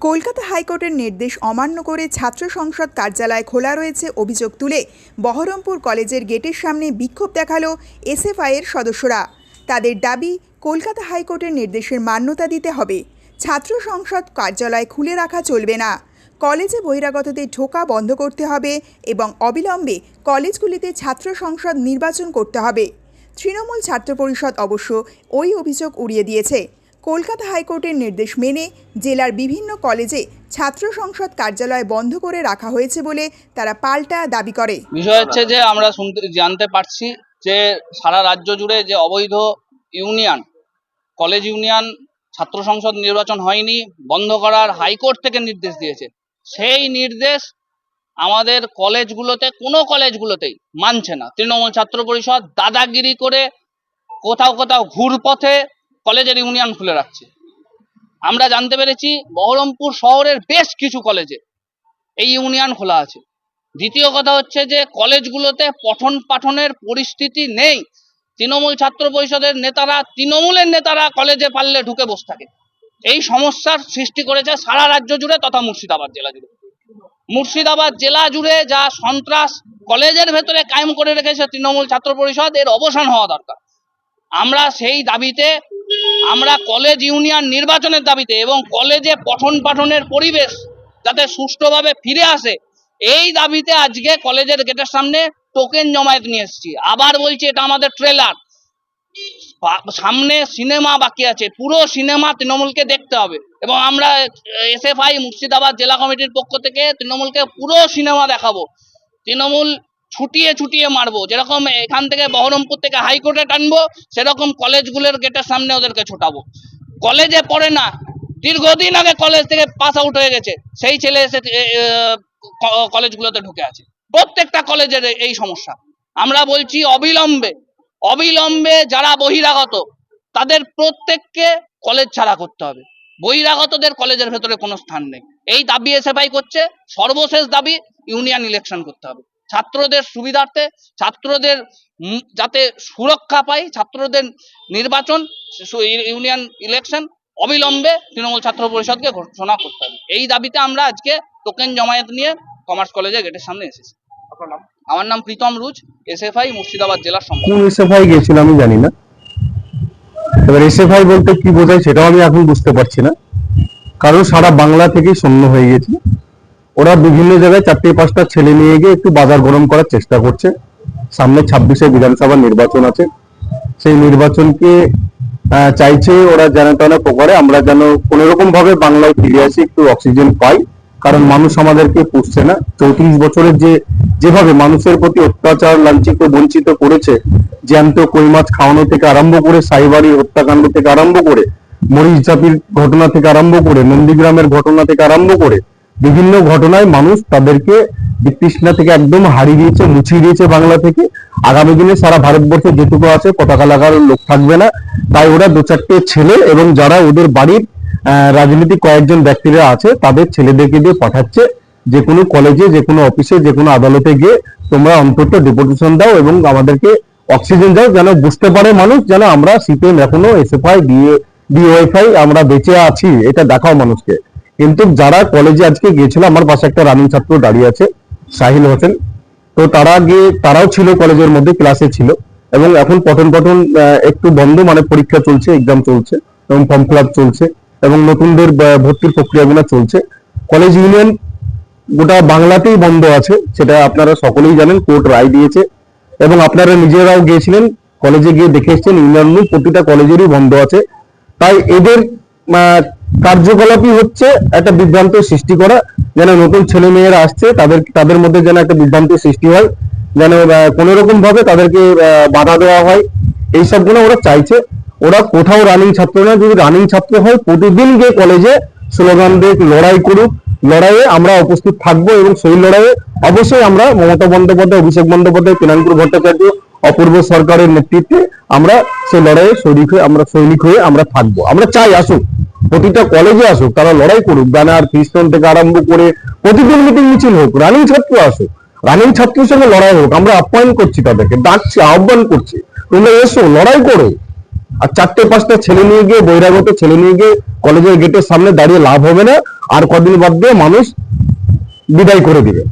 কলকাতা হাইকোর্টের নির্দেশ অমান্য করে ছাত্র সংসদ কার্যালয় খোলা রয়েছে অভিযোগ তুলে বহরমপুর কলেজের গেটের সামনে বিক্ষোভ দেখাল এসএফআইয়ের সদস্যরা। তাদের দাবি, কলকাতা হাইকোর্টের নির্দেশের মান্যতা দিতে হবে। ছাত্র সংসদ কার্যালয় খুলে রাখা চলবে না। কলেজে বহিরাগতদের ঢোকা বন্ধ করতে হবে এবং অবিলম্বে কলেজগুলিতে ছাত্র সংসদ নির্বাচন করতে হবে। তৃণমূল ছাত্র পরিষদ অবশ্য ওই অভিযোগ উড়িয়ে দিয়েছে। কলকাতা হাইকোর্টের নির্দেশ মেনে জেলার বিভিন্ন কলেজে ছাত্র সংসদ কার্যালয় বন্ধ করে রাখা হয়েছে বলে তারা পাল্টা দাবি করে। বিষয় হচ্ছে যে আমরা শুনতে, জানতে পারছি যে সারা রাজ্য জুড়ে যে অবৈধ ইউনিয়ন, কলেজ ইউনিয়ন ছাত্র সংসদ নির্বাচন হয়নি, বন্ধ করার হাইকোর্ট থেকে নির্দেশ দিয়েছে। সেই নির্দেশ আমাদের কলেজগুলোতে, কোনো কলেজগুলোতেই মানছে না। তৃণমূল ছাত্র পরিষদ দাদাগিরি করে কোথাও কোথাও ঘুরপথে কলেজের ইউনিয়ন খুলে রাখছে। আমরা জানতে পেরেছি বহরমপুর শহরের বেশ কিছু কলেজে এই ইউনিয়ন খোলা আছে। দ্বিতীয় কথা হচ্ছে যে কলেজগুলোতে পঠন পাঠনের পরিস্থিতি নেই। তৃণমূল ছাত্র পরিষদের নেতারা, তৃণমূলের নেতারা কলেজে পারলে ঢুকে বসে থাকে। এই সমস্যার সৃষ্টি করেছে সারা রাজ্য জুড়ে তথা মুর্শিদাবাদ জেলা জুড়ে। মুর্শিদাবাদ জেলা জুড়ে যা সন্ত্রাস কলেজের ভেতরে কায়েম করে রেখেছে তৃণমূল ছাত্র পরিষদ, এর অবসান হওয়া দরকার। আমরা সেই দাবিতে আমরা কলেজ ইউনিয়ন নির্বাচনের দাবিতে এবং কলেজে পঠন পাঠনের পরিবেশ যাতে সুষ্ঠুভাবে ফিরে আসে, এই দাবিতে আজকে কলেজের গেটের সামনে টোকেন জমায়েত নিয়ে এসেছি। আবার বলছি, এটা আমাদের ট্রেলার সামনে সিনেমা বাকি আছে, পুরো সিনেমা তৃণমূলকে দেখতে হবে। এবং আমরা এসএফআই মুর্শিদাবাদ জেলা কমিটির পক্ষ থেকে তৃণমূলকে পুরো সিনেমা দেখাবো। তৃণমূল ছুটিয়ে ছুটিয়ে মারবো। যেরকম এখান থেকে বহরমপুর থেকে হাইকোর্টে টানবো, সেরকম কলেজগুলোর গেটের সামনে ওদেরকে ছোটাবো। কলেজে পড়ে না, দীর্ঘদিন আগে কলেজ থেকে পাস আউট হয়ে গেছে। সেই ছেলে এসে কলেজগুলোতে ঢুকে আছে। প্রত্যেকটা কলেজের এই সমস্যা। আমরা বলছি অবিলম্বে অবিলম্বে যারা বহিরাগত, তাদের প্রত্যেককে কলেজ ছাড়া করতে হবে। বহিরাগতদের কলেজের ভেতরে কোনো স্থান নেই। এই দাবি এসএফআই করছে। সর্বশেষ দাবি ইউনিয়ন ইলেকশন করতে হবে। ছাত্রদের সুবিধার্থে ছাত্রদের যাতে সুরক্ষা পায় ছাত্রদের নির্বাচন ইউনিয়ন ইলেকশন অবিলম্বে তৃণমূল ছাত্র পরিষদকে ঘোষণা করতে হবে। এই দাবিতে আমরা আজকে টোকেন জমায়েত নিয়ে কমার্স কলেজের গেটের সামনে এসেছি। আমার নাম প্রীতম রুজ এসএফআই মুর্শিদাবাদ জেলার কোন এসএফআই গেছিল আমি জানি না। এবার এসএফআই বলতে কি বোঝায় সেটাও আমি এখন বুঝতে পারছি না। কারণ সারা বাংলা থেকেই শূন্য হয়ে গেছে ওরা বিভিন্ন জায়গায় চারটে পাঁচটা ছেলে নিয়ে গিয়ে একটু বাজার গরম করার চেষ্টা করছে। সামনে ছাব্বিশে বিধানসভা নির্বাচন আছে। সেই নির্বাচনকে চাইছে ওরা যেন তেন প্রকারে আমরা যেন কোন রকম ভাবে বাংলায় ফিরে আসি, একটু অক্সিজেন পাই। কারণ মানুষ আমাদেরকে পুষছে না। চৌত্রিশ বছরের যে, যেভাবে মানুষের প্রতি অত্যাচার, লাঞ্ছিত, বঞ্চিত করেছে, জ্যান্ত কই মাছ খাওয়ানো থেকে আরম্ভ করে সাইবাড়ি হত্যাকাণ্ড থেকে আরম্ভ করে, মরিচ ঝাপির ঘটনা থেকে আরম্ভ করে, নন্দীগ্রামের ঘটনা থেকে আরম্ভ করে বিভিন্ন ঘটনায় মানুষ তাদেরকে বিতৃষ্ণা থেকে একদম হারিয়ে দিয়েছে, মুছিয়ে দিয়েছে বাংলা থেকে। আগামী দিনে সারা ভারতবর্ষে যেটুকু আছে, পতাকা লাগার লোক থাকবে না। তাই ওরা দু চারটে ছেলে এবং যারা ওদের বাড়ির রাজনীতিক কয়েকজন ব্যক্তিরা আছে, তাদের ছেলেদেরকে দিয়ে পাঠাচ্ছে। যে কোনো কলেজে যে কোনো অফিসে যে কোনো আদালতে গিয়ে তোমরা অন্তত ডেপুটেশন দাও এবং আমাদেরকে অক্সিজেন দাও, যেন বুঝতে পারে মানুষ যেন আমরা সিপিএম এখনও এসএফআই ডিএ ডিওএফআই আমরা বেঁচে আছি। এটা দেখাও মানুষকে। কিন্তু যারা কলেজে আজকে গিয়েছিল, আমার পাশে একটা রানিং ছাত্র দাঁড়িয়ে আছে, সাহিল হোসেন। তো তারা গিয়ে, তারাও ছিল কলেজের মধ্যে ক্লাসে ছিল। এবং এখন পঠন পঠন একটু বন্ধ মানে পরীক্ষা চলছে এক্সাম চলছে, এবং ফর্ম ফিল চলছে, এবং নতুনদের ভর্তির প্রক্রিয়াগুলো চলছে। কলেজ ইউনিয়ন গোটা বাংলাতেই বন্ধ আছে, সেটা আপনারা সকলেই জানেন, কোর্ট রায় দিয়েছে। এবং আপনারা নিজেরাও গিয়েছিলেন কলেজে গিয়ে দেখে এসছেন, ইউনিয়ন প্রতিটা কলেজেরই বন্ধ আছে। তাই এদের কার্যকলাপই হচ্ছে একটা বিভ্রান্ত সৃষ্টি করা, যেন নতুন ছেলে মেয়েরা আসছে, তাদের তাদের মধ্যে যেন একটা বিভ্রান্তি সৃষ্টি হয়, যেন কোন রকম ভাবে তাদেরকে বাধা দেওয়া হয়। এই সবগুলো ওরা চাইছে। ওরা কোথাও রানিং ছাত্র না, যদি রানিং ছাত্র হয়, প্রতিদিন গিয়ে কলেজে স্লোগান দিয়ে লড়াই করুক। লড়াইয়ে আমরা উপস্থিত থাকব এবং সেই লড়াইয়ে অবশ্যই আমরা মমতা বন্দ্যোপাধ্যায়, অভিষেক বন্দ্যোপাধ্যায় পিনাঙ্কুর ভট্টাচার্য, অপূর্ব সরকারের নেতৃত্বে আমরা সেই লড়াইয়ে সৈনিক হয়ে, আমরা সৈনিক হয়ে আমরা থাকব। আমরা চাই, আসুক। প্রতিটা কলেজে আসুক, তারা লড়াই করুক, ব্যানার খ্রিস্টান থেকে আরম্ভ করে প্রতিদিন মিটিং মিছিল হোক রানিং ছাত্র আসুক রানিং ছাত্রের সঙ্গে লড়াই হোক, আমরা আপ্যায়ন করছি তাদেরকে, ডাকছি, আহ্বান করছি, তোমরা এসো, লড়াই করো। আর চারটে পাঁচটা ছেলে নিয়ে গিয়ে, বহিরাগত ছেলে নিয়ে গিয়ে কলেজের গেটের সামনে দাঁড়িয়ে লাভ হবে না, আর কদিন বাদ দিয়ে মানুষ বিদায় করে দিবে।